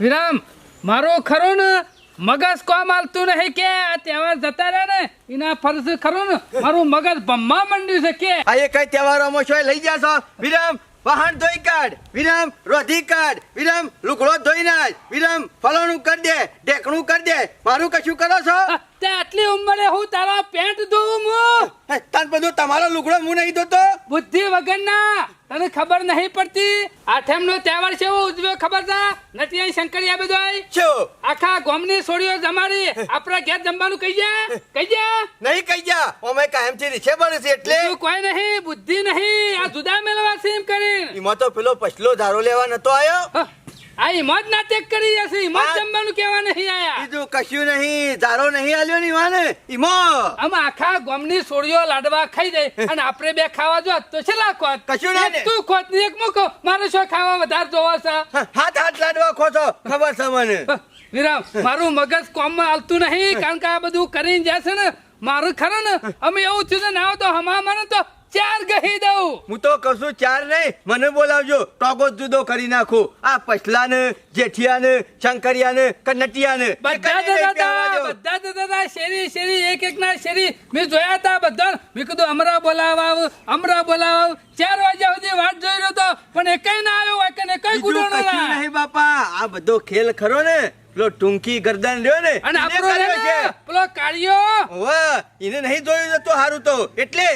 વિરામ મારો ખરો ને મગજ કોમ આલતું નહીં કે? આ તહેવાર જતા રહે ને એના ફરજ ખરો ને મારું મગજ ભમવા માંડ્યું છે કે? આ એ કઈ તહેવારોમાં છો લઈ જાશો વિરામ વાહન ધોઈ કાઢ. વિરામ રોધી કાઢ. વિરામ લુગડો ધોઈ નાખ. વિરામ ફલાણું કરી દે ઢેકણું કરી દે. મારું કશું કરો છો? તે આટલી ઉંમરે હું તારા પેન્ટ ધોઉં હું તન બધું તમારો લુગડો હું નહીં ધોતો? બુદ્ધિ વગરના. તને ખબર નહીં પડતી? આઠમ નો તહેવાર છે ઉજવ્યો ખબર છે? અહીં શંકરી બધાય શું આખા ગોમની સોડીઓ જમારી આપણા ઘેર જમવાનું કહી જા કહી જા નહીં કહી જા અમે કાયમથી રીછે બને છે એટલે કોઈ નહીં બુદ્ધિ નહીં. આ જુદા મેળવા છે એમ કરીને. એમાં તો પેલો પછલો ધારો લેવા નતો આવ્યો. આ હિંમત ચેક કરી જશે હિંમત જમવાનું કેવા નહીં આયા. બીજું કશું નહીં ધારો નહીં આલ્યો ની વાને ઈમો. આમ આખા ગોમની સોળીઓ લાડવા ખાઈ જાય અને આપણે બે ખાવા જો તો છેલા ખોત. કશું ના ને. તું ખોત ને એક મૂકો. મારે શું ખાવા વધારે જોવા છે? હાથ હાથ લાડવા ખોતો ખબર છે મને. વિરામ. મારું મગજ કોમમાં હાલતું નહીં કારણ કે આ બધું કરીને જશે ને મારું ખરું ને. અમે એવું થયું ને આવો તો હમા મને તો ચાર કહી દઉં. હું તો કશું ચાર નહીં. મને બોલાવજો. ટોગો જુદો કરી નાખું. આ પછલા ને જેઠિયા ને શંકરિયા ને કનટિયા ને બધા જતા હતા બધા જતા હતા શેરી શેરી એક એક ના શેરી. મેં જોયા હતા બધા. મેં કીધું અમરા બોલાવા આવું અમરા બોલાવા આવું ચાર વાગ્યા સુધી વાટ જોઈ રહ્યો હતો પણ એકય ના આવ્યો હોય કે એકય ગુડો. નહીં બાપા. આ બધો ખેલ ખરો ને. પેલો ટૂંકી ગરદન રહ્યો ને અને આપણો. પેલો કાળિયો. હોવે, એને નહીં જોયું તો હારું તો. એટલે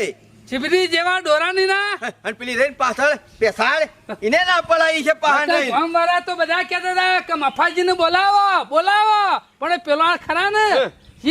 શિબરી જેવા ડોરાની ના. અને પેલી રહીને પાછળ પેસાડ એને ના પડાઈ છે પહાડ નહીં. ગામ વાળા તો બધા કહેતા હતા કે મફાજીને બોલાવો બોલાવો. પણ પેલો ખરા ને?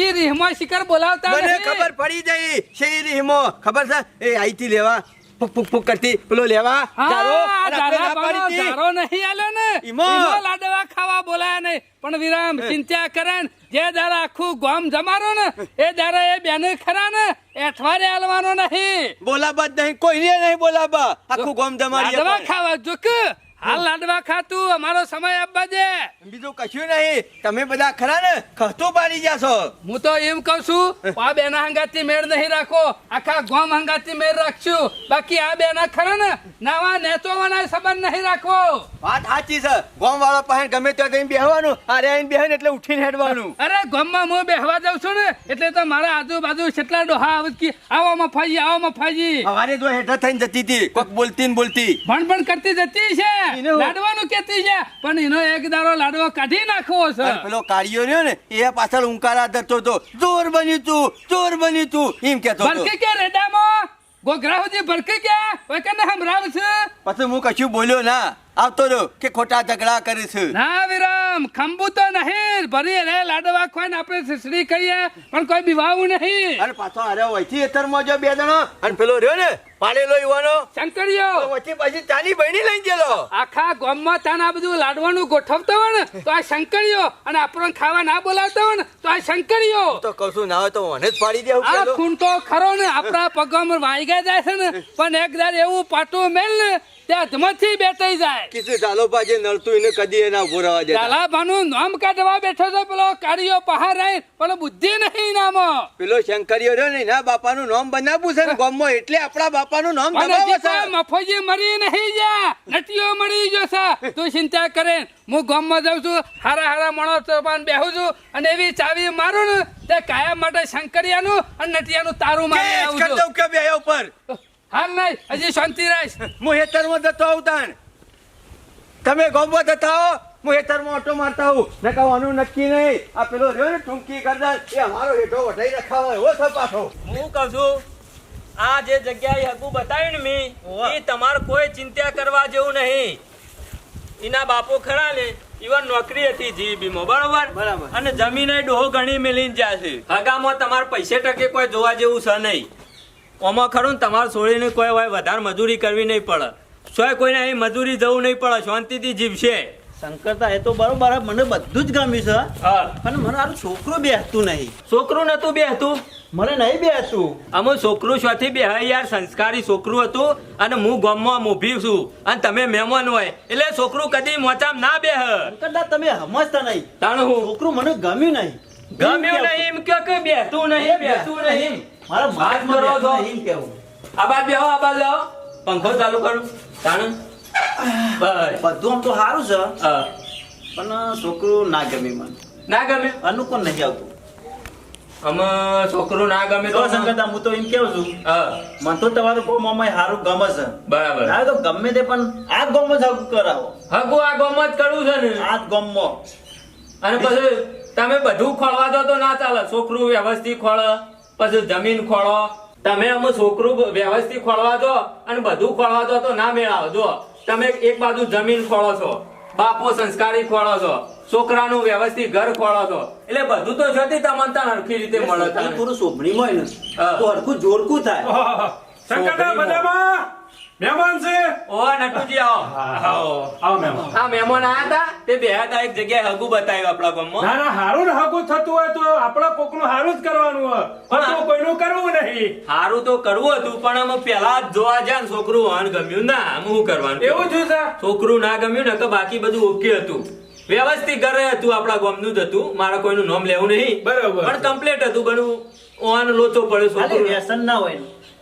એ રીહમાં શિખર બોલાવતા મને. ખબર પડી જઈ શેરી હિમો ખબર છે? એ આઈથી લેવા. પુક પુક પુક કરતી. પેલો લેવા. પાડી બાનો નહીં આલ્યો ને. ઈમો. ઈમો લાડવા ખાવા બોલાયા નહીં. પણ વિરામ ચિંતા કરે ને. જે દારા આખું ગામ જમારો ને એ દારા એ બેન ખરા ને એઠવારે હાલવાનો નહીં. બોલાબા નહીં કોઈને નહીં બોલાબા. આખું ગોમ જમારી ખાવા જો કે હાલ લાડવા ખાતું અમારો સમય આપવા દે. બીજું કશું નહીં. તમે બધા ખરા ને? ખતો પાડી જાશો હું તો એમ કઉ છું આ બેના હંગાતી મેળ નહીં રાખો. આખા ગોમ હંગાતી મેળ રાખશું. બાકી આ બેના ખરા ને? નાવા નેચોવાના સંબંધ નહીં રાખવો. વાત સાચી છે. ગોમ વાળા પાસે ગમે ત્યાં જઈને બેહવાનું અરે આઈને બેહે એટલે ઉઠીને હેડવાનું. અરે ગામમાં હું બેહવા જાઉં છું ને એટલે તો મારા આજુબાજુ કેટલા ડોહા આવતી કે આવો મફાજી આવો મફાજી હવારે જો હેઠા થઈને જતી હતી કોક બોલતી ને બોલતી. ભણ ભણ કરતી જતી છે. લાડવાનું કેતી છે પણ એનો એક દારો લાડવો કાઢી નાખવો છે. પેલો કાળિયો રહ્યો ને એ પાછળ ઉંકારા ધરતો હતો. ચોર બન્યું તું ચોર બન્યું તું એમ કેતો ભરકી કે રેડામાં? ગોગરા ભરકે કે? ઓય કને હમરાવ છે? પછી હું કશું બોલ્યો ના. આવતો રહ્યો કે ખોટા ઝઘડા કરીશ ના ના વિરામ ખંભુ તો નહીં ભરી રે લાડવા ખોઈને આપણે સિસડી કહીએ પણ કોઈ બીવાવું નહીં. અને પાછો અરે વહીથી એતરમાં જો બે જણો અને પેલો રહ્યો ને પાડેલો યુવાનો. શંકરીયો વચ્ચે પછી તાની બહેની લઈ ગયેલો. આખા ગામમાં તાન આ બધું લાડવાનું ગોઠવતો હોય ને તો આ શંકરીયો અને આપણને ખાવા ના બોલાવતો હોય ને તો આ શંકરીયો તો કશું ના હોય તો મને જ પાડી દેવું આ ખૂંટો ખરો ને આપણા પગમાં વાઈગા જાય છે ને પણ એક એવું પાટું મેલ ને ત્યાં ધમથી બેઠાઈ જાય. કીધું ચાલો પાજે નળતું એને કદી એના ઊભો રહેવા દે લાલાભાનું નામ કાઢવા બેઠો તો પેલો કાળિયો પહાર રહી પણ બુદ્ધિ નહીં નામ પેલો શંકરીઓ રહ્યો ને એના બાપાનું નામ બનાવવું છે ને ગામમાં એટલે આપણા બાપાનું નામ દબાવો છે. મફોજી મરી નહીં જા નટીઓ મળી જશે તું ચિંતા કરે હું ગામમાં જાઉં છું હારા હારા મણો તોપાન બેહું છું અને એવી ચાવી મારું ને તે કાયમ માટે શંકરિયાનું અને નટિયાનું તારું મારી આવું છું. કે બે ઉપર? હાલ નહીં હજી શાંતિ રહીશ હું હેતરમાં જતો આવું તાણ. તમે ગોમમાં જતા હો હું હેતરમાં ઓટો મારતા આવું. ને કહવાનું નક્કી નહીં. આ પેલો રહ્યો ને ટૂંકી કરતા એ અમારો હેઠો વઢાઈ રખાવો એવો છે પાછો. હું કહું છું આ જે જગ્યાએ હકુ બતાવ્યું ને મી એ તમારે કોઈ ચિંતા કરવા જેવું નહીં. એના બાપો ખરા ને ઈવન નોકરી હતી જીબીમાં બરોબર? બરાબર. અને જમીન ડોહો ઘણી મેલીને જ્યાં છે. હગામાં તમારે પૈસે ટકે કોઈ જોવા જેવું છે નહીં. ઓમાં ખરું ને તમારે છોડીને કોઈ હોય વધારે મજૂરી કરવી નહીં પડે. સોય કોઈને અહીં મજૂરી જવું નહીં પડે શાંતિથી જીવશે. શંકરતા એ તો બરોબર મને બધું જ ગમ્યું છે. પણ મને મારું છોકરું બેસતું નહીં. છોકરું નતું બેહતું? મને નહીં બેસતું અમુ છોકરું શોથી બે યાર સંસ્કારી છોકરું હતું અને હું ગામમાં મોભી છું અને તમે મહેમાન હોય એટલે છોકરું કદી મોચામ ના બેહ. શંકરદા તમે સમજતા નહીં. તાણ હું. છોકરું મને ગમ્યું નહીં. ગમ્યું નહીં એમ કે બેહતું નહીં બેહતું નહીં. મારા વાત કરો છો. એમ કેવું આબાદ બેહો આબાદ લાવો પંખો ચાલુ કરું. તાણ. બસ. બધું આમ તો સારું છે. પણ છોકરું ના ગમે મને. ના ગમે? અનુકૂળ નહીં આવતું. અમે છોકરું ના ગમે તો સંગત હું તો એમ કેવું છું. મને તો તમારું ગામમાં સારું ગમે છે. બરાબર. હા તો ગમે તે પણ આ ગોમ જ હગું કરાવો. હગુ આ ગોમ જ કરવું છે ને. આ જ ગામમાં. અને પછી તમે બધું ખોળવા દો તો ના ચાલે. છોકરું વ્યવસ્થિત ખોળ. પછી જમીન ખોળો. તમે અમુક છોકરું વ્યવસ્થિત ખોળવા દો અને બધું ખોળવા દો તો ના મેળાવો જો તમે એક બાજુ જમીન ખોળો છો બાપો સંસ્કારી ખોળો છો છોકરાનું વ્યવસ્થિત ઘર ખોળો છો. એટલે બધું તો જતી તમને ત્યાં હરખી રીતે મળે. પૂરું સોંપણીમાં હોય ને હા. તો હરખું જોરકું થાય. મહેમાન છે ઓ નટુજી આવો. આવો. આવો મહેમાન. આ મહેમાન આયા હતા? તે બે હતા એક જગ્યાએ હગું બતાવ્યું આપણા ગામમાં. ના ના હારું ને હગું થતું હોય તો આપણા કોકનું હારું જ કરવાનું હોય. ખોટું કોઈનું કરવું નહીં. સારું તો કરવું હતું પણ અમે પેલા જ જોવા જ્યાં ને છોકરું વાહન ગમ્યું. ના અમે શું કરવાનું એવું જ છે છોકરું ના ગમ્યું ને તો બાકી બધું ઓકે હતું. વ્યવસ્થિત ઘરે હતું આપણા ગામનું જ હતું. મારે કોઈનું નામ લેવું નહીં. બરાબર. પણ કમ્પ્લીટ હતું બધું ઓન લોચો પડ્યો છોકરું. વ્યસન ના હોય.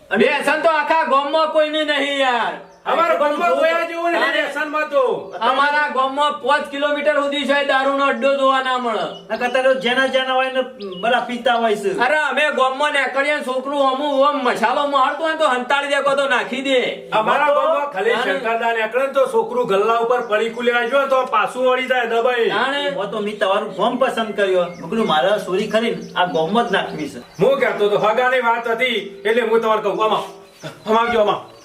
ને. અને વ્યસન તો આખા ગામમાં કોઈનું નહીં યાર અમારા ગામમાં ગોયા જેવું નહીં તારે- વ્યસનમાં તો. અમારા ગામમાં પાંચ કિલોમીટર સુધી છે દારૂનો અડ્ડો જોવા ના મળે. આ તો જેના જેના હોય ને બધા પીતા હોય છે. અરે અમે ગામમાં નીકળીએ છોકરું અમુક આમ મસાલો મારતું હોય તો હંતાડી દે કો તો નાખી દે. અમારા ગામમાં ખાલી શંકરદા નીકળે તો છોકરું ગલ્લા ઉપર પડીકું લેવા જો તો પાછું વળી જાય દબાઈ. જાણે તો મેં તમારું ગોમ પસંદ કર્યો. મેં કીધું મારે ચોરી કરીને આ ગોમ જ નાખવી છે. હું કહેતો તો હગાની વાત હતી એટલે હું તમારે કહું આમાં અમાવજો આમાં.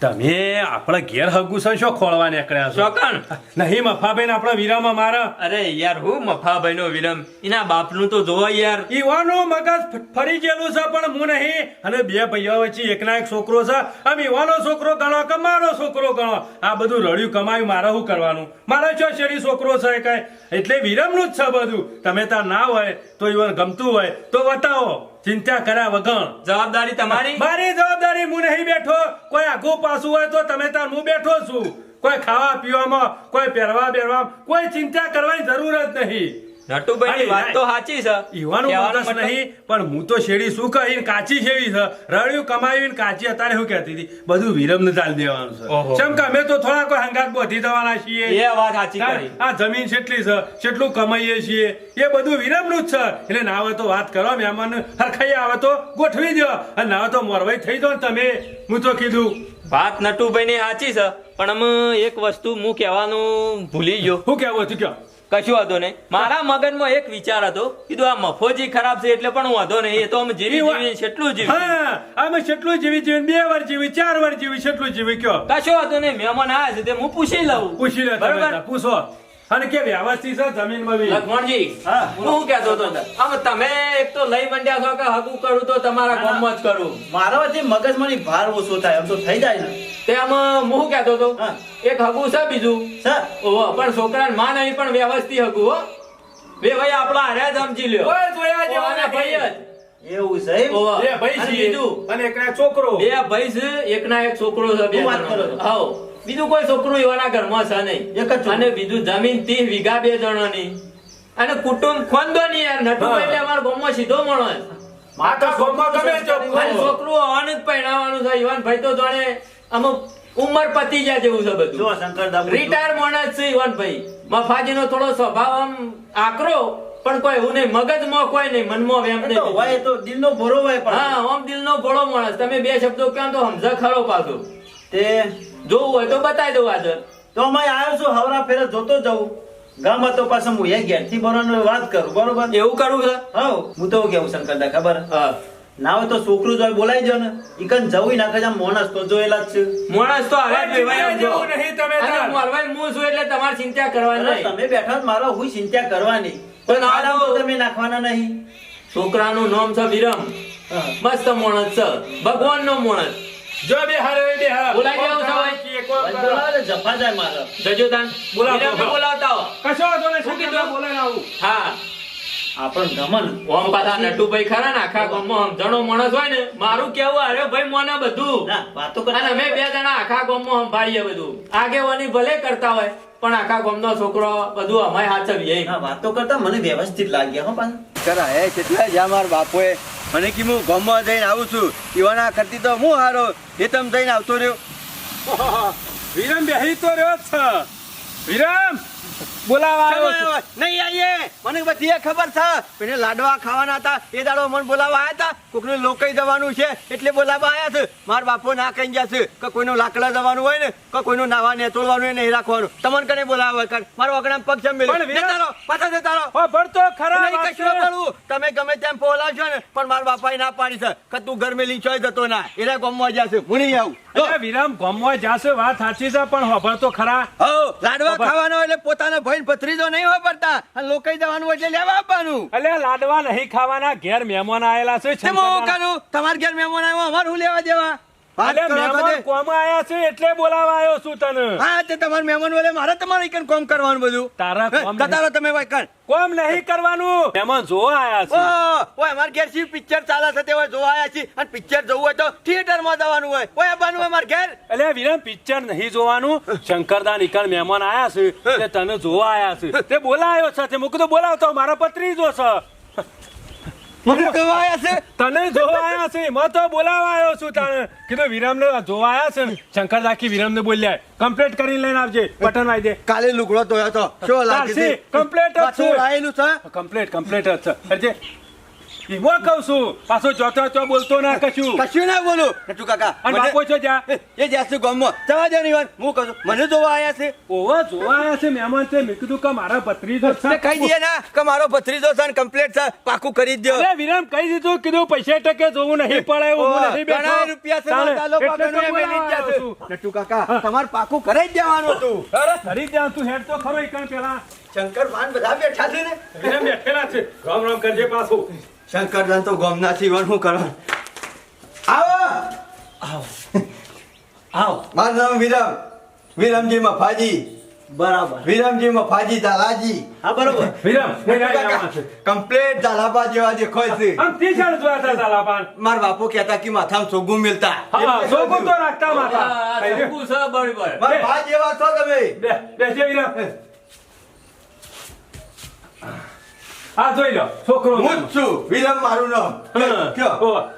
તમે આપણા ઘેર હગુસન શો ખોળવા નીકળ્યા છો? કણ નહીં મફાભાઈ આપણા વિરામ મારા. અરે યાર હું મફાભાઈ નો વિરામ? એના બાપનું તો જોવા યાર. ઈવાનો મગજ ફરી ગયેલું છે પણ હું નહીં. અને બે ભાઈઓ વચ્ચે એકના એક છોકરો છે. આમ ઈવાનો છોકરો ગણો કે મારો છોકરો ગણો? આ બધું રડ્યું કમાયું મારે શું કરવાનું? મારે છો શેરી છોકરો છે કઈ? એટલે વિરમનું જ છે બધું. તમે ત્યાં ના હોય તો ઈવન ગમતું હોય તો બતાવો. ચિંતા કર્યા વગર. જવાબદારી તમારી? મારી જવાબદારી હું નહીં બેઠો. કોઈ આઘું પાછું હોય તો તમે તાર હું બેઠો છું. કોઈ ખાવા પીવામાં કોઈ પહેરવા બેરવા કોઈ ચિંતા કરવાની જરૂર જ નહીં. નટુભાઈ ની વાત તો સાચી છે. ઈવાનું કહેવાનો નહીં પણ હું તો શેરી શું કહીને કાચી શેરી છે? રળ્યું કમાયું કાચી અત્યારે શું કહેતી હતી બધું વિરમને ચાલ દેવાનું છે. કેમ કે અમે તો થોડા કોઈ હંગાત બોધી દેવાના છીએ. એ વાત સાચી કરી. આ જમીન કેટલી છે કેટલું કમાઈએ છીએ. એ બધું વિરમનું જ છે. એટલે ના આવે તો વાત કરો મહેમાન હરખાઈ આવે તો ગોઠવી દો. અને ના આવે તો મોરવાઈ થઈ જાઓ તમે. હું તો કીધું વાત નટુભાઈ ની સાચી છે પણ અમે એક વસ્તુ હું કહેવાનું ભૂલી ગયો. શું કહેવું હતું કયો? કશું વાંધો નહીં. મારા મગનમાં એક વિચાર હતો કીધું આ મફોજી ખરાબ છે એટલે પણ વાંધો નહીં એ તો અમે જીવી જીવી કેટલું જીવી અમે કેટલું જીવી જીવી બે વાર જીવી ચાર વાર જીવી કેટલું જીવી કયો? કશો વાંધો નહીં મહેમાન આવ્યા છે તે હું પૂછી લઉં. પૂછી લે બરોબર? પૂછો. અને કે વ્યવસ્થિત છે જમીન બમીન? લખમણજી હા. હું શું કહેતો હતો આમ તમે એક તો લઈ મંડ્યા છો કે હગું કરું તો તમારા ગામમાં જ કરું? મારાથી મગજમાંની ભાર ઓછો થાય આમ તો થઈ જાય ને. તે આમ હું શું કહેતો હતો એક હગું છે બીજું? સર ઓહો પણ છોકરાને માં નહીં પણ વ્યવસ્થિત હગું હો. બે ભાઈ આપણા હારે જ સમજી લ્યો. ઓય જોયા જેવા ભાઈ. જ. એવું છે એમ? બે ભાઈ બીજું? અને એકના છોકરો. બે ભાઈ છે એકના એક છોકરો છે બે વાત કરો. છો? હાઉ. બીજું કોઈ છોકરું એવાના ઘરમાં છે નહીં. એક જ અને બીજું જમીન ત્રીસ વીઘા બે જણાની. અને કુટુંબ ખોંદોની યાર નટુભાઈ એટલે અમારા ગામમાં સીધો મળો માતા ગામમાં ગમે છોકરું આવવાનું જ પહેરાવાનું છે ઈવાન ભાઈ તો જાણે અમુક ઉંમર પતી ગયા જેવું છે જો શંકર રિટાયર માણસ છે ઈવાન ભાઈ. મફાજીનો થોડો સ્વભાવ આમ આકરો પણ કોઈ એવું નહીં. મગજમાં કોઈ નહીં મનમાં વેમ નહીં. હોય તો તો દિલનો ભરો હોય પણ. હા આમ દિલનો ભોળો માણસ. તમે બે શબ્દો કહો તો સમજા ખરો પાછો. તે જોવું હોય તો બતાવી દઉં આજે તો અમે આવ્યો છું હવરા ફેરે જોતો જઉં. ગામ હતો પાછો હું એ ઘેરથી બરોબર વાત કરું બરોબર? એવું કરું છે? હા હું તો કેવું શંકરદા ખબર? હા. ના હોય તો છોકરું જો બોલાઈ જો ને. ઈકન જવું ના કજા મોણસ તો જોયેલા જ છે. મોણસ તો હવે કોઈ પીવાય જો. નહીં તમે. મોરવાઈ હું છું એટલે તમારે ચિંતા કરવાની નહીં. તમે બેઠા જ મારો હું ચિંતા કરવાની. પણ પણ આ ખાડા તો- તમે નાખવાના નહીં. છોકરાનું નામ છે વિરમ. મસ્ત મોણસ છે. ભગવાન નો માણસ. જો બે હારે બે હારે બોલાઈ જાવ કરો. બોલાવે જફા જાય મારો. જજો તાન બોલાવો, બોલાવતા હો. કશો તો ને શું કીધું? શંકરદા આવું. હા. આપણ ગમન. ઓમ પાછા નટુભાઈ ખરા ને આખા ગામમાં સમજણો માણસ હોય ને મારું કેવું અરે ભાઈ મોને બધું. વાતો અને અમે બે જણા આખા ગામમાં સંભાળીએ બધું. આગેવાની ભલે કરતા હોય પણ આખા ગામનો છોકરો બધું અમાય હાચવીએ. વાતો કરતા મને વ્યવસ્થિત લાગ્યા હો પણ કરા હે કેટલા જ્યાં મારા બાપોએ મને કે હું ગામમાં જઈને આવું છું. યુવાના કરતી તો હું હારો એ તમ જઈને આવતો રહ્યો. વિરમ બેહી તો રહ્યો છે. વિરમ! બોલાવા આવ્યો ચાલો, છું. આવ્યો. નહીં આવીએ. મને બધી ખબર છે. પેલે લાડવા ખાવાના હતા. એ દાડો મને બોલાવવા આવ્યા હતા. કોકનું લોકઈ જવાનું છે એટલે બોલાવવા આવ્યા છે. મારા બાપો ના કહી ગયા છે. કે કોઈનું લાકડા જવાનું હોય ને કે કોઈનું નાવા નેતોડવાનું હોય નહીં રાખવાનું. તમને કને બોલાવવા કર મારો અગણા પગ છે મેલે પણ વિરાટ- જતા રહો, પાછા જતા રહો. હો, ભણતો ખરા નહીં કશું કરું. તમે ગમે તેમ બોલાવશો ને પણ મારા બાપાએ ના પાડી છે. કે તું ઘર મેલી ચોય જતો ના. એટલે ગમવા જશે ભૂલી આવું. વિરામ ગમવા જાશે વાત સાચી છે પણ હોભળ તો ખરા. લાડવા બાપા. ખાવાનો એટલે પોતાના ભાઈ ભત્રીજો નહીં વાપરતા અને લોકઈ જવાનું હોય એટલે લેવા આપવાનું. એટલે લાડવા નહીં ખાવાના ઘેર મહેમાન આયેલા છે તે શંકરદાના. કરું તમારા ઘેર મહેમાન આવ્યો અમારે હું લેવા દેવા? વાત અલ્યા, કરો મહેમાન દે. કોમ આયા છે એટલે બોલાવા આવ્યો છું તને. હા તે તમારા મહેમાન વલે મારે તમારે કોમ કરવાનું બધું. તારા કોમ તમે નહીં કરવાનું. મહેમાન જોવા આયા છે. ઓય અમાર ઘેર સી પિક્ચર ચાલે છે તે હોય જોવા આયા છે અને પિક્ચર જોવું હોય તો થિયેટરમાં જવાનું હોય. ઓય આવવાનું હોય ઘેર. વિરામ પિક્ચર નહીં જોવાનું. શંકરદાન નીકળ મહેમાન આયા છે. તે તને જોવા આયા છે. તે બોલાયો છે તે મૂકી તો બોલાવતો મારા પત્રી જો છે. મને જોવા આયા છે? તને જોવા આયા છે? મેં તો બોલાવા આવ્યો છું તને કીધું વિરામ ને જોવા આયા છે ને. શંકર દાખી વિરામ ને બોલ્યા કમ્પ્લીટ કરીને લઈને આવજે. બટન વાઈ દે. કાલે લુગડો ધોયો તો. શું લાગે છે? Complete જ છે. કમ્પ્લીટ કમ્પ્લીટ જ છે. અરજે કહું છું? પાછો ચોથો ચો બોલતો ના કશું. કશું ના બોલું? નટુ કાકા અને બાપો છો જા એ જાસ્તુ ગામમાં. જવા દે નહીં હું કહું મને જોવા આયા છે. ઓવા જોવા આયા છે મહેમાન છે. મેં કીધું કે મારા પત્રી તો કહી દઈએ ના કે મારો ભત્રીજો છે કમ્પ્લીટ છે. પાકું કરી દો. અરે વિરામ કહી દીધું કીધું પૈસા ટકે જોવું નહીં પડે હું નહીં બેઠો. રૂપિયા છે. નટુ કાકા તમારે પાકું કરી દેવાનું હતું. અરે તું હેડ તો ખરો પેલા. શંકર ભાન બધા બેઠા છે ને. બેઠેલા છે. રામ રામ કરજે પાછું. શંકરદાન તો ગમના સિવાય શું કરવાનું આવો! આવો. મારું નામ વિરમ. વિરમજી મફાજી બરાબર. વિરમજી મફાજી દાલાજી હા બરોબર. વિરમ કમ્પ્લેટ દાલાબા જેવા દેખાય છે. આમ તી ચાલ જોયા હતા તાલા માર બાપુ કહેતા કે માથામાં સોગું મિલતા. હા સોગું તો રાખતા માથા. સગું છે બરોબર. મારા ભાઈ જેવા છો તમે. બે બેસજે વિરામ. હા જોઈ લો છોકરો હું જ છું. વિરમ મારું નામ.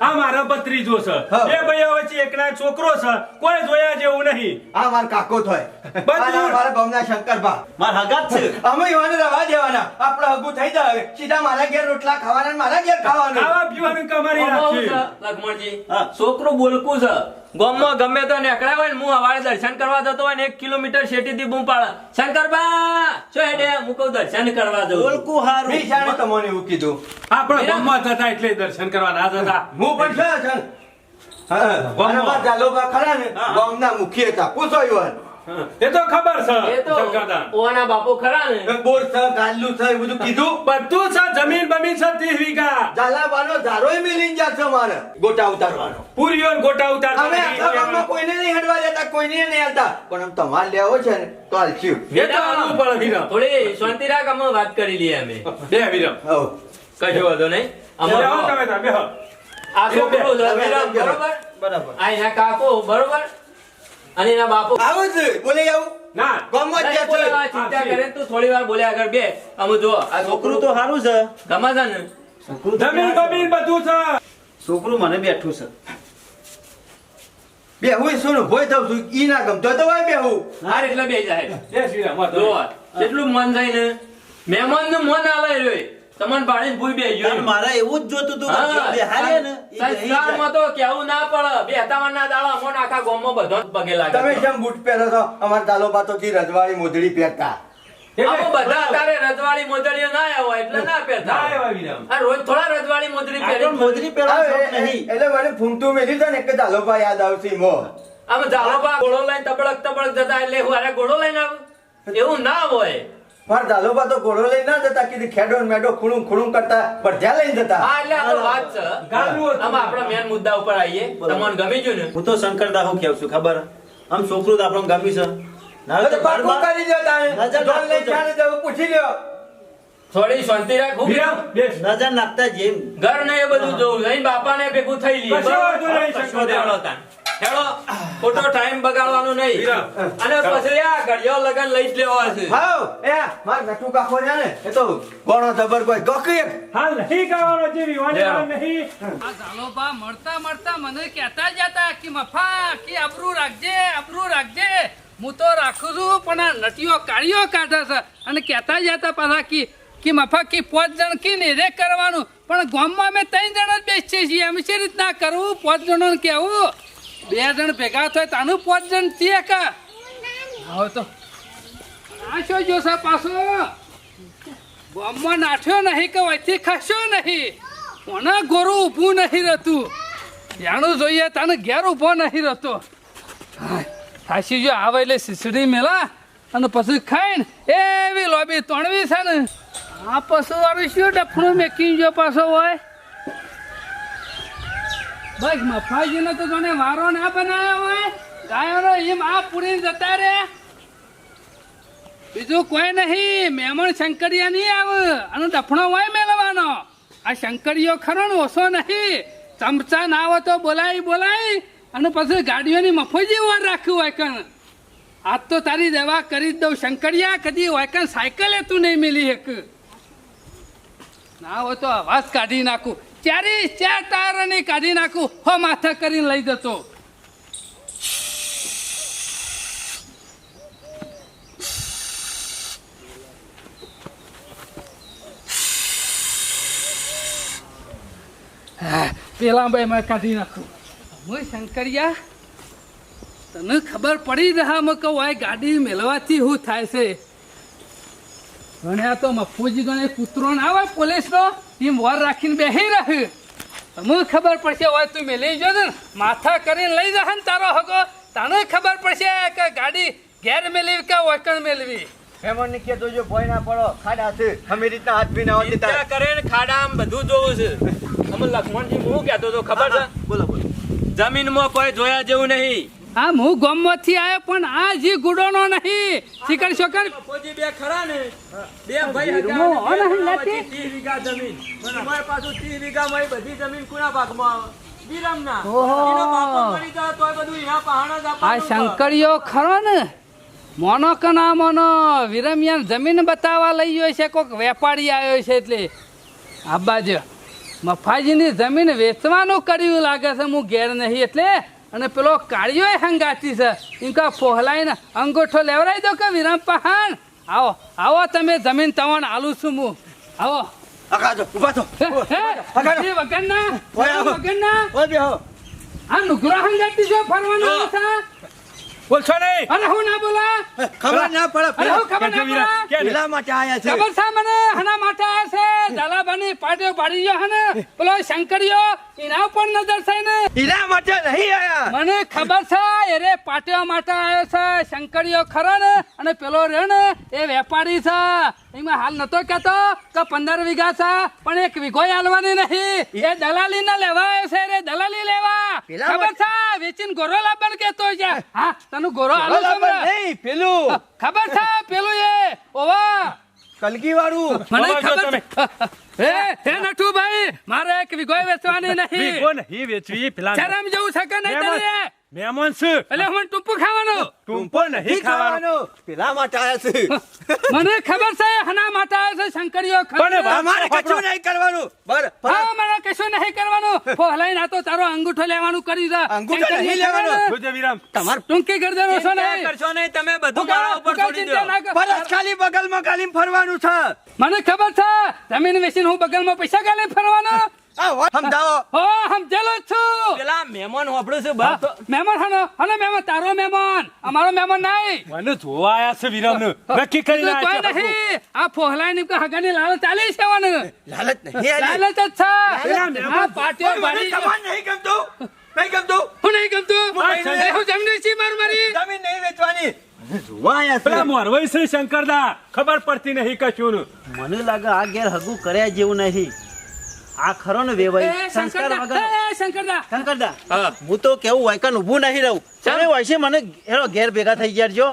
આ મારા ભત્રીજો છે. એ ભાઈ વચ્ચે એકના છોકરો છે. કોઈ જોયા જેવું નહીં. આ મારો કાકો થોય બધું. મારા ગામના શંકરભા. માર હગાત છે. અમે રવા દેવાના. આપણે હગું થઈ જાય. સીધા મારા ઘેર રોટલા ખાવાના મારા ઘેર ખાવાનું. ખાવા પીવાનું કમારી રાખી. છોકરું બોલકું છે. ગામમાં ગમે તો નીકળ્યા હોય ને હું હવારે દર્શન કરવા જતો હોય ને એક કિલોમીટર શેટીથી બૂમ પાડે. શંકરબા શું હેડે? હું દર્શન કરવા જવું છું. બોલકું હારું. મેં તમને એવું કીધું. આપણે ગોમમાં જતા એટલે દર્શન કરવા ના જતા. હું પણ છે છે હા ગામમાં. જાલોબા ખરા ને. ગામના મુખી હતા. પૂછો ઈવન હા. એ તો ખબર છે એ તો. ઓના બાપો ખરા ને. બોર છે ગાલ્લું છે બધું કીધું. બધું છે જમીન બમીન છે ત્રીસ વીઘા. જાલાબાનો ધારોય મિલીને છે મારે ગોટા ઉતારવાનો. પૂરીઓ ગોટા ઉતાર અમે આખા કોઈને નહીં હડવા દેતા કોઈને નહીં હાલતા પણ આમ તમારે લેવો છે ને તો હાલશું એ તો હાલવું પડે વિરમ. થોડી શાંતિ રાખ અમે વાત કરી લઈએ અમે. બે વિરમ. હો કજો વાંધો નહીં. આવો અમારો તમે તાર, આ છોકરો. બરોબર? બરાબર. આ કાકો બરોબર? અને એના બાપુ આવું છે બોલે આવું. ના. ગામમાં જ નહીં છે બોલાવા, ચિંતા કરે ને થોડી વાર બોલ્યા આગળ બે. અમે જો આ છોકરું તો સારું છે. ગમા છે ને? છોકરું જમીન બધું છે. છોકરું મને બેઠું છે. બે હું શું ભોય થઉં છું. ઈ ના ગમતો. તો ભાઈ બે હું. હાર એટલે બે જાય. જય શ્રી રામ વાંધો જો નહીં. કેટલું મન થાય ને? મહેમાનનું મન આવે રહ્યો. તમને પાડીને ભૂઈ બે તાર મારા એવું જ જોતું તું જે ને? એ માં તો કેવું ના પડે. બે હતાવાના દાડા અમોને આખા ગામમાં બધો પગે લાગે તમે જેમ બૂટ પહેરો છો અમાર દાલો બાતો કી રજવાળી મોદડી પહેરતા. આવો બધા અત્યારે રજવાળી મોદડીઓ ના આવ્યા એટલે ના પહેરતા. ના આ રોજ થોડા રજવાળી મોદડી પહેરે મોદડી પહેરી મોજરી પહેરવાનો હવે શોખ નહીં. એટલે મને ફૂમતું મેલી તો ને કે તાલોબા યાદ આવશે મો. આમ ઝાલોબા ઘોડો લઈને તબડક તબડક જતા એટલે હું અરે ઘોડો લઈને આવું? એવું ના હોય. મારા દાલોબા તો ઘોડો લઈ ના જતા કીધું ખેડો મેડો ખૂણું ખૂણું કરતા બઢિયા લઈને જતા. હા એટલે આ તો વાત છે. આમાં આપણા મેન મુદ્દા ઉપર આવીએ. તમને ગમી ગયું ને? હું તો શંકર દાહુ કેવું છું ખબર? આમ છોકરો તો આપણો ગમી છે. ના તો તો પાકું કરી દો તાણે. નજર લઈ ચાલે જાણે પૂછી લ્યો. થોડી શાંતિ રાખ. હું વિરામ બેસ. નજર નાખતા જેમ ઘર ને એ બધું જોવું લઈને બાપાને ભેગું થઈ લઈએ કશો વાંધો નહીં, શંકર તાન. હેડો ખોટો ટાઈમ બગાડવાનો નહીં. અને પછી આ ઘડિયો લગન લઈ જ લેવા છે. હાઉ? એ માર નટુ કાખો છે ને એ તો ગોણો જબર કોઈ ગોકી હાલ નહીં ગાવાનો છે વિવાની નહીં. આ ઝાલોબા મળતા મળતા મને કહેતા જતા કે મફા કે આબરૂ રાખજે આબરૂ રાખજે. હું તો રાખું છું પણ આ નટીઓ કાળીઓ કાઢે છે. અને કહેતા જતા પાછા કી કે મફા કે પાંચ જણ કે ને રે કરવાનું. પણ ગામમાં અમે ત્રણ જણ જ બેસીએ છીએ. અમે શી રીતના કરવું? પાંચ જણોને કહેવું? બે જણ ભેગા થાય તાનું પાંચ જણ તે કા? હવે તો. નાશો જો સા પાછો. ગામમાં નાઠ્યો નહીં કે વચ્ચે ખસ્યો નહીં. કોને ગોરું ઊભું નહીં રહેતું? જાણું જોઈએ તને ઘેર ઊભો નહીં રહેતો. ખાસી જો આવે એટલે શીસડી મેલા અને પછી ખાઈને એવી લોબી તણવી છે ને. આ પશુ વાળું શું ડફણું મેકી જો પાછો હોય? બસ, મફાજીનો તો તને વારો ના બનાવ્યો હોય. ગાયોનો એમ આ પૂરી જતા રે. બીજું કોઈ નહીં, મેમણ શંકરિયા નહીં આવે. અને ડફણો હોય મેળવાનો આ શંકરિયો ખરો ને ઓછો નહીં. ચમચા ના આવે તો બોલાય બોલાય. અને પછી ગાડીઓની મફોજી ઓર રાખ્યું હોય કણ. આજ તો તારી દવા કરી દઉં શંકરિયા, કદી હોય કણ સાયકલે તું નહીં મિલી એક ના હોય તો અવાજ કાઢી નાખું. ચારી ચાર તારની કાઢી નાખું. હો, માથા કરીને લઈ જતો. પેલા ભાઈ મેં કાઢી નાખું. હું શંકરિયા, તને ખબર પડી રહ્યા મેં કહું આ ગાડી મેળવાથી શું થાય છે. ગણ્યા તો મફુજી ગણે કૂતરો ના આવે પોલીસનો? એમ મોર રાખીને બેસી રહ્યું તમને ખબર પડશે હોય તું મેલી જો ને માથા કરીને લઈ જા ને તારો હગો. તને ખબર પડશે કે ગાડી ઘેર મેળવી કે ઓકણ મેળવી મહેમાન ને કે જોજો ભોય ના પડો ખાડા છે. અમે રીતના હાથ બી ના હોતી ચિંતા કરે ને ખાડામાં બધું જોવું છે. અમે લખમણજી હું કહેતો તો ખબર છે? બોલો બોલો. જમીનમાં કોઈ જોયા જેવું નહીં. હા હું ગોમમાંથી આવ્યો પણ આ જી ગુડોનો નહીં. શિકર શોકર પોજી બે ખરા ને? બે ભાઈ હગા હું અને બે હો ને, ભાઈ નથી? વચ્ચે 30 વીઘા જમીન. તમારે પાછું 30 વીઘા માં બધી જમીન કોના ભાગમાં આવે? વિરમના. ઓહો. એનો બાપો મરી ગયો તોય બધું એના પહાણા જ આ શંકરિયો. ખરો ને? મોનો કે ના મોનો વિરમિયાન જમીન બતાવવા લઈ ગયો છે કોઈક વેપારી આવ્યો છે એટલે. આ બાજુ. મફાજીની જમીન વેચવાનું કર્યું લાગે છે હું ઘેર નહીં એટલે. અને પેલો કાળિયો હંગાતી છે. ઇન્કા કે પોહલાઈને અંગૂઠો લેવડાવી દો કે વિરામ પહાણ? આવો આવો તમે જમીન તવણ આલું છું હું. આવો. અગાજો ઊભા થો. હે, હે, હગાડો. એ વગરના? વગરના? ઓય બેહો. આ નુકરો હંગાતી છે ફરવાનું છે? બોલશો નહીં? અરે હું ના બોલા? ખબર ના પડે અરે હું ખબર ના પડે? પેલા માટે આયા છે. ખબર છે મને? હના માટે આયા છે? ઝાલાભાની પાટીઓ પાડી ગયો હને? પેલો શંકરિયો એના પણ નજર છે ને? હીરા માટે નહીં આયા. મને ખબર છે એરે પાટ્યો માટે આવ્યો છે. શંકરિયો ખરો ને? અને પેલો રે ને એ વેપારી છે. એમાં હાલ નતો કેતો કે પંદર વીઘા છે પણ એક વીઘો હાલવાની નહીં. એ દલાલી ને લેવા આવ્યો છે રે દલાલી લેવા. ખબર છે? વેચીને ગોરો લાવવાનું કેતો છે. હા. તને ગોરો હાલો નહીં પેલું. ખબર છે પેલું એ? ઓવા. કલકી વાળું મને ખબર છે. ખબર હે નઠુ ભાઈ મારે એક વિગોય વેચવાની નહીં. વીઘો નહીં વેચવી પેલા શરમ જેવું છે કે નહીં તને મહેમાન છે એટલે હું ટૂંપું ખાવાનો. ટુંપો નહીં ખાવાનો. પેલા માટે આવ્યા છે. મને ખબર છે હના માટે આવ્યા છે શંકરીઓ પણ અમારે કશું નહીં કરવાનું. બર હા મને કશું નહીં કરવાનું. ફોહલાઈ ના તો તારો અંગૂઠો લેવાનું કરી દે. અંગૂઠો નહીં લેવાનો. જોજે વિરામ. તમાર ટૂંકી ગરદનો છો ને. કરશો નહીં તમે બધું મારા ઉપર છોડી દો. ના ખાલી બગલમાં ગાલીમ ફરવાનું છે. મને ખબર છે જમીન વેચીને હું બગલમાં પૈસા ગાલીમ ફરવાનો. સમજાવો. હો સમજેલો છું. પેલા મહેમાન હોભળું છે બસ મહેમાન હનો હનો મહેમાન તારો મહેમાન. અમારો મહેમાન નહીં. મને જોવા આયા છે વિરામ નક્કી કરી બીજું કોઈ નહીં. આ ફોહલાઈ ની હગાની લાલ ચાલી છે વન લાલચ નહીં લાલચ જ છે. આ પાટીઓ મને બાળી નહીં ગમતું. નહીં ગમતું. હું નહીં ગમતું. હું નહીં એ હું જમની છી માર મારી. જમીન નહીં વેચવાની. જોવા આયા છે. પેલા મોરવાઈ છે શંકરદા. ખબર પડતી નહીં કશું મને લાગે આ ઘેર હગું કર્યા જેવું નહીં. આ ખરો ને વેવાઈ સંસ્કાર વગર શંકરદા. શંકરદા. હા. હું તો કેવું વાયકન ઊભું નહીં રહું. ચાલે. હોય છે મને એનો ઘેર ભેગા થઈ ગયા જો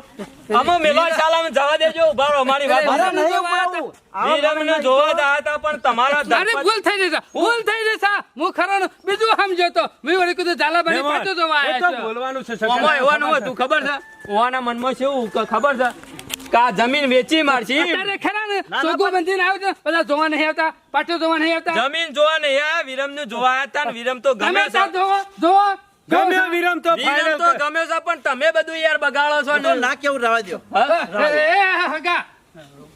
અમે મેલા શાલામાં જવા દેજો ઊભા રહો અમારી વાત મારા નહીં જોવા ઉભું રહું. આવા વિરમને મને જોવા ગયા હતા પણ તમારા મારી ભૂલ થઈ જશે ભૂલ થઈ જશે. હું ખરો બીજું સમજો તો. મેં વળી કીધું પાછો જોવા આવ્યા બોલવાનું છે એવાનું ખબર હતું ખબર છે? ઓવાના મનમાં કેવું ખબર છે? કે જમીન વેચી મારશી? અત્યારે ખરા ને સોગો બંધીને આવે છે બધા જોવા નહીં આવતા પાટો જોવા નહીં આવતા. જમીન જોવા નહીં આ વિરમ ને જોવા આવતા ને વિરમ તો ગમે છે. જોવો જોવો. ગમે વિરમ તો વિરમ ફાઇનલ તો ગમે છે પણ તમે બધું યાર બગાડો છો ને. ના કેવું રવા દો એ, હગા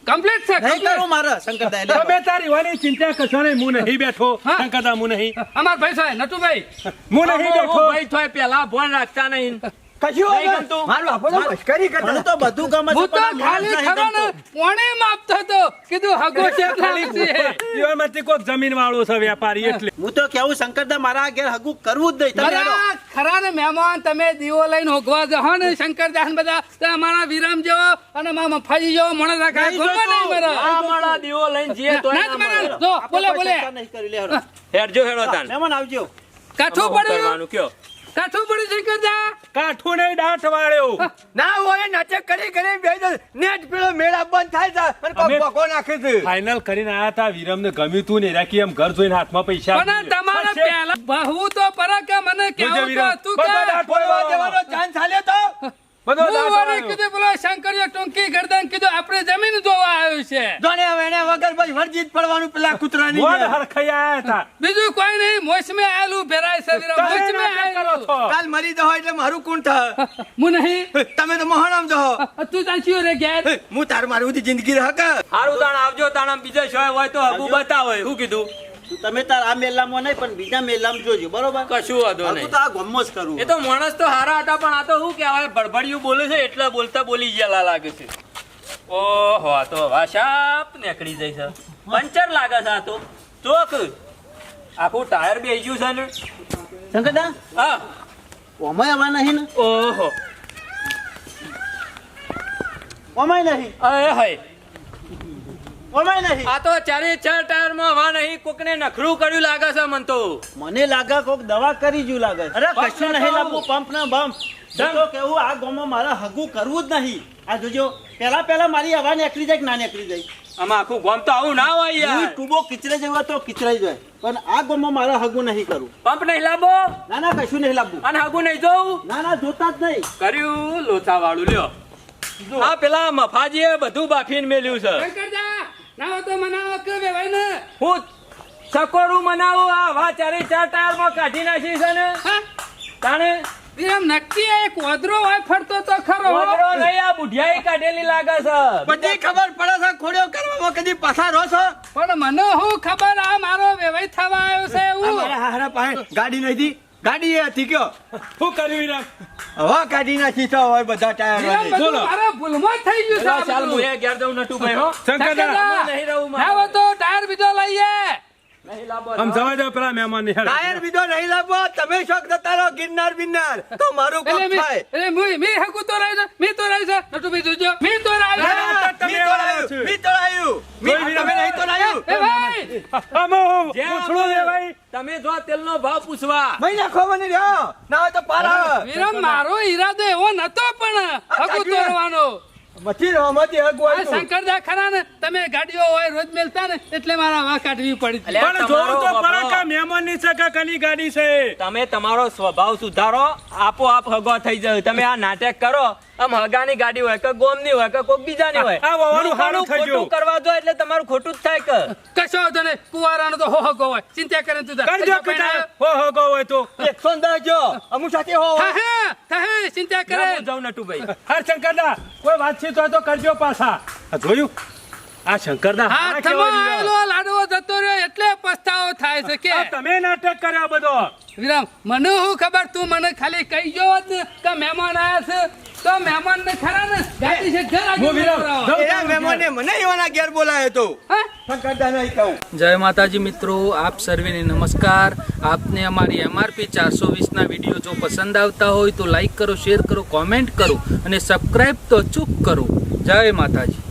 કમ્પ્લીટ છે નહીં complete. મારા શંકરદા તમે તારી વાની ચિંતા કરશો નહીં હું નહીં બેઠો. શંકરદા હું નહીં. અમાર ભાઈ સાહેબ નટુભાઈ. હું નહીં બેઠો. ભાઈ થોય પેલા ફોન રાખતા નહીં. કશું નહીં ગમતું. મારા બાપો તો મશ્કરી કરતા. મને તો બધું ગમે હું તો ખાલી ખરો ને પોણે માપતો હતો કીધું હગો છે ખાલી ખાલી જીવનમાંથી કોઈક જમીન વાળો છે વેપારી એટલે. હું તો કેવું શંકરદા મારા ઘેર હગું કરવું જ નહીં. તમે ખરા ને મહેમાન તમે દીવો લઈને હોગવા જહો ને શંકરદાસ બધા તો અમારા વિરામ જેવો અને મારા મફાજી જેવો મણસ રાખા. નહીં નહીં મારા. આ માળા દીવો લઈને જઈએ તોય ના મારા. જો બોલે બોલે. હેડજો હેડો તાન મહેમાન આવજો. કાઠું પડ્યું. કયો? કાઠું પડ્યું શંકરદા કાઠું નહીં દાંત વાળ્યો. ના હોય નાટક કરી કરી બે નેટ પેલો મેળા બંધ થાય છે અને કોક અમે- ભોકો નાખે છે. ફાઇનલ કરીને આયા તા વિરમ ને ગમ્યું તું ને રાખી એમ ઘર જોઈને હાથમાં પૈસા પણ તમારે. પહેલા બહુ તો પરા કે મને કેવું તો. કે દાંત બોલવા દેવાનો ચાન્સ આલ્યો તો? બધો હું દાંત વળી વાળ્યો. કીધું પેલો શંકરીયો ટૂંકી ગરદન કીધું આપણે જમીન જોવા આવ્યું છે. જોને હવે એને વગર પછી વર્જિત પડવાનું પેલા કૂતરાની મોઢ જેમ. હતા. બીજું કોઈ નહીં મોસમે આયેલું ભેરાય છે મોસમે નાટક કરો આયેલું. છો? કાલ મરી જહો એટલે મારું કોણ થાય હું નહીં. તમે તો મહાણામ જહો. તું ચાંચ્યું રે ઘેર? હું તાર મારી બધી જિંદગી રહે કે? હારું તાણ આવજો તાણ બીજા શોય હોય તો હગું બતાવો શું કીધું? તમે તાર આ મેલામાં નહીં પણ બીજા મેલામાં જોજો બરોબર? કશું વાંધો નહીં. તો આ ગમો જ કરું. એ તો માણસ તો હારા હતા પણ આ તો શું કહેવાય ભડભડિયું બોલે છે એટલે બોલતા બોલી ગયેલા લાગે છે. ઓહો આ તો વાશાપ નીકળી જાય છે. પંચર લાગે છે આ તો. ચોક. આખું ટાયર બેસી ગયું છે ને. શંકરદા? હા. ઓમાય આવા નહીં ને? ઓહો. ઓમાય નહીં. અરે હય ઓમાય નહીં. આ તો ચારે ચાર ટાયરમાં હવા નહીં કોકને નખરું કર્યું લાગે છે મન તો. મને લાગે કોક દવા કરી જ્યું લાગે અરે કશું નહીં લાગવું પંપ ના બમ્પ તો કેવું આ ગામમાં મારે હગું કરવું જ નહીં. આ જોજો પેલા પેલા મારી હવા નીકળી જાય કે ના નીકળી જાય? આમાં આખું ગોમ તો આવું ના હોય યાર. ટૂબો કિચરે જેવો તો કિચરાઈ જાય. પણ આ ગામમાં મારે હગું નહીં કરું. પંપ નહીં લાવો ના ના કશું નહીં લાગવું અને હગું નહીં ના ના જોતા જ નહીં. કર્યું લોચા વાળું લ્યો આ પેલા મફાજીએ બધું બાફીને મેલ્યું છે. શંકરદા તો મનાવો કે વેવાય ને? હું ચકોરું મનાવું આ વા ચારે ચાર ટાયરમાં કાઢી નાખી છે ને. હા? તાણે? વિરામ નક્કી એક ઓદરો હોય ફરતો તો ખરો. ઓદરો લઈ આ બુઢિયાઈ કાઢેલી લાગે છે. બધી ખબર પડે છે ખોડ્યો કરવામાં કદી પસારો છો? પણ મને હું ખબર આ મારો વેવાય થવા આવ્યો છે મારા હારા પાસે ગાડી નથી ગાડી એ હતી કયો શું કર્યું વિરમ હવે કાઢી નાખી તો હવે બધા ટાયર બોલો. અરે ભૂલમાં થઈ ગયું સાહેબ ચાલ. હું એ ગેર દઉં નટુ ભાઈ હો શંકરદા, નહીં રહું મારે. ના તો ટાયર બીજો લઈએ નહીં લાવો આમ જવા દો પેલા મહેમાન ને ટાયર બીજો નહીં લાવવો તમે શોખ જતા રહો ગિરનાર બિરનાર. તો મારું કોક થાય. એટલે મી- મી હકુ તો રાઈ છે તો રાઈ છે નટુભાઈ જોજો. મી તો રાઈ તમે મી તોડાયું, આવ્યા છો. મી તોડાયું. મી- જોઈ તમે નહીં તોડાયું. એ ભાઈ! આમાં હું જ્યાં પૂછડું આવે, છે ભાઈ. તમે જો તેલનો ભાવ પૂછવા. મહી નાખો મને રહ્યો. ના હોય તો પાર આવે. મારો ઈરાદો એવો નતો પણ હકુ તોડવાનો. મથી રહો, મથી હગું આ આવ્યું. શંકરદા ખરા ને તમે ગાડીઓ હોય રોજ મેલતા ને એટલે મારા વાહ કાઢવી પડી પણ તમારો તો વપરો. મહેમાનની છે કે કની ગાડી છે તમે તમારો સ્વભાવ સુધારો આપોઆપ હગો થઈ જાય તમે આ નાટક કરો આમ હગાની ગાડી હોય કે ગોમની હોય કે કોક બીજાની હોય આ વાવાનું હારું થઈ ગયું. ખોટું કરવા દો એટલે તમારું ખોટું જ થાય કે. કશો તને કુવારાનો તો હો હગો હોય. ચિંતા કરે તું. કરજો પહેણાયો? હો હો હોય તો. એકસો ને દસ જો, અમુ સાથે હો. થાહે, થાહે, ચિંતા કરે. હું જાઉં નટુભાઈ. હા શંકરદા કોઈ વાતચીત હોય તો કરજો પાછા. આ જોયું? આ હારા હાથમાં કેવા આવેલો લાડવો જતો રહ્યો એટલે પસ્તાવો થાય છે કે. તમે નાટક કર્યા બધો. વિરામ મને હું ખબર? તું મને ખાલી કહી જો કે મહેમાન આયા છે. તો મહેમાન ને ખરા ને ગાડી છે ઘર આગળ હું વિરામ, બોલાવો. જાઉં. એના મહેમાને મને એવાના ઘેર બોલાયો તો હા? શંકરદા નહીં કહું જય માતાજી મિત્રો આપ સર્વેને નમસ્કાર આપને અમારી એમઆરપી ચારસો વીસના વીડિયો જો પસંદ આવતા હોય તો લાઈક કરો શેર કરો કોમેન્ટ કરો અને સબસ્ક્રાઈબ તો ચૂક કરો જય માતાજી